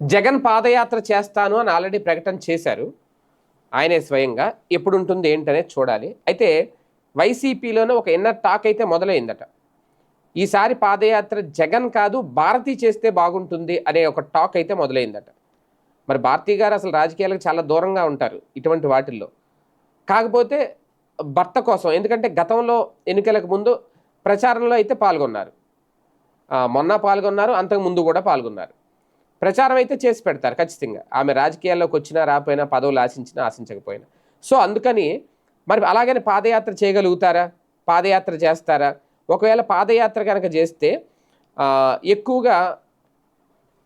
జగన్ పాదయాత్ర చేస్తాను అని ఆల్రెడీ ప్రకటన చేశారు. ఆయనే స్వయంగా. ఎప్పుడు ఉంటుంది ఏంటనేది చూడాలి. అయితే వైసీపీలోనే ఒక ఇన్నర్ టాక్ అయితే మొదలైందట. ఈసారి పాదయాత్ర జగన్ కాదు భారతీ చేస్తే బాగుంటుంది అనే ఒక టాక్ అయితే మొదలైందట. మరి భారతీ గారు అసలు రాజకీయాలకు చాలా దూరంగా ఉంటారు ఇటువంటి వాటిల్లో. కాకపోతే భర్త కోసం ఎందుకంటే గతంలో ఎన్నికలకు ముందు ప్రచారంలో అయితే పాల్గొన్నారు. మొన్న పాల్గొన్నారు అంతకు ముందు కూడా పాల్గొన్నారు. ప్రచారం అయితే చేసి పెడతారు ఖచ్చితంగా. ఆమె రాజకీయాల్లోకి వచ్చినా రాకపోయినా పదవులు ఆశించినా ఆశించకపోయినా. సో అందుకని మరి అలాగని పాదయాత్ర చేయగలుగుతారా? పాదయాత్ర చేస్తారా? ఒకవేళ పాదయాత్ర కనుక చేస్తే ఎక్కువగా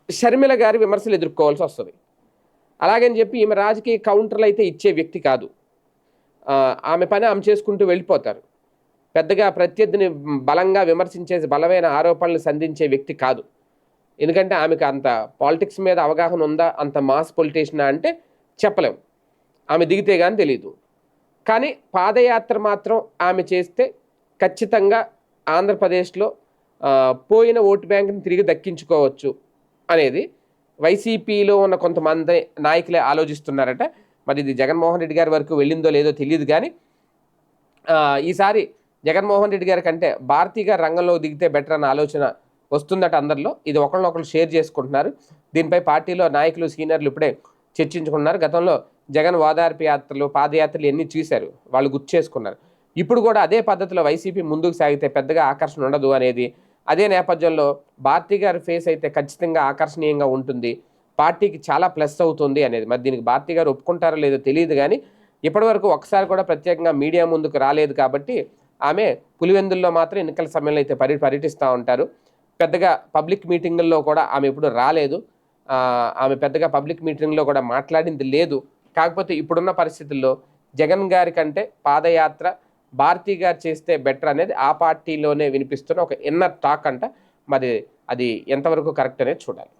షర్మిల గారి విమర్శలు ఎదుర్కోవాల్సి వస్తుంది. అలాగని చెప్పి ఈమె రాజకీయ కౌంటర్లు అయితే ఇచ్చే వ్యక్తి కాదు. ఆమె పని ఆమె చేసుకుంటూ వెళ్ళిపోతారు. పెద్దగా ప్రత్యర్థిని బలంగా విమర్శించే బలమైన ఆరోపణలు సంధించే వ్యక్తి కాదు. ఎందుకంటే ఆమెకు అంత పాలిటిక్స్ మీద అవగాహన ఉందా అంత మాస్ పొలిటీషియనా అంటే చెప్పలేం. ఆమె దిగితే కానీ తెలియదు కానీ పాదయాత్ర మాత్రం ఆమె చేస్తే ఖచ్చితంగా ఆంధ్రప్రదేశ్లో పోయిన ఓటు బ్యాంకుని తిరిగి దక్కించుకోవచ్చు అనేది వైసీపీలో ఉన్న కొంతమంది నాయకులే ఆలోచిస్తున్నారట. మరి ఇది జగన్మోహన్ రెడ్డి గారి వరకు వెళ్ళిందో లేదో తెలియదు కానీ ఈసారి జగన్మోహన్ రెడ్డి గారి కంటే భారతీయ గారు రంగంలో దిగితే బెటర్ అన్న ఆలోచన వస్తుందట అందరిలో. ఇది ఒకళ్ళొకళ్ళు షేర్ చేసుకుంటున్నారు. దీనిపై పార్టీలో నాయకులు సీనియర్లు ఇప్పుడే చర్చించుకున్నారు గతంలో జగన్ ఓదార్పు యాత్రలు పాదయాత్రలు ఎన్ని చూశారు? వాళ్ళు గుర్తు చేసుకున్నారు. ఇప్పుడు కూడా అదే పద్ధతిలో వైసీపీ ముందుకు సాగితే పెద్దగా ఆకర్షణ ఉండదు అనేది అదే నేపథ్యంలో భారతీ గారి ఫేస్ అయితే ఖచ్చితంగా ఆకర్షణీయంగా ఉంటుంది. పార్టీకి చాలా ప్లస్ అవుతుంది అనేది. మరి దీనికి భారతీ గారు ఒప్పుకుంటారో లేదో తెలియదు కానీ ఇప్పటివరకు ఒకసారి కూడా ప్రత్యేకంగా మీడియా ముందుకు రాలేదు కాబట్టి ఆమె పులివెందుల్లో మాత్రం ఎన్నికల సమయంలో అయితే పర్య పర్యటిస్తూ ఉంటారు. పెద్దగా పబ్లిక్ మీటింగుల్లో కూడా ఆమె ఎప్పుడు రాలేదు. ఆమె పెద్దగా పబ్లిక్ మీటింగ్లో కూడా మాట్లాడింది లేదు. కాకపోతే ఇప్పుడున్న పరిస్థితుల్లో జగన్ గారి కంటే పాదయాత్ర భారతీ గారు చేస్తే బెటర్ అనేది ఆ పార్టీలోనే వినిపిస్తున్న ఒక ఇన్నర్ టాక్ అంట. మరి అది ఎంతవరకు కరెక్ట్ అనేది చూడాలి.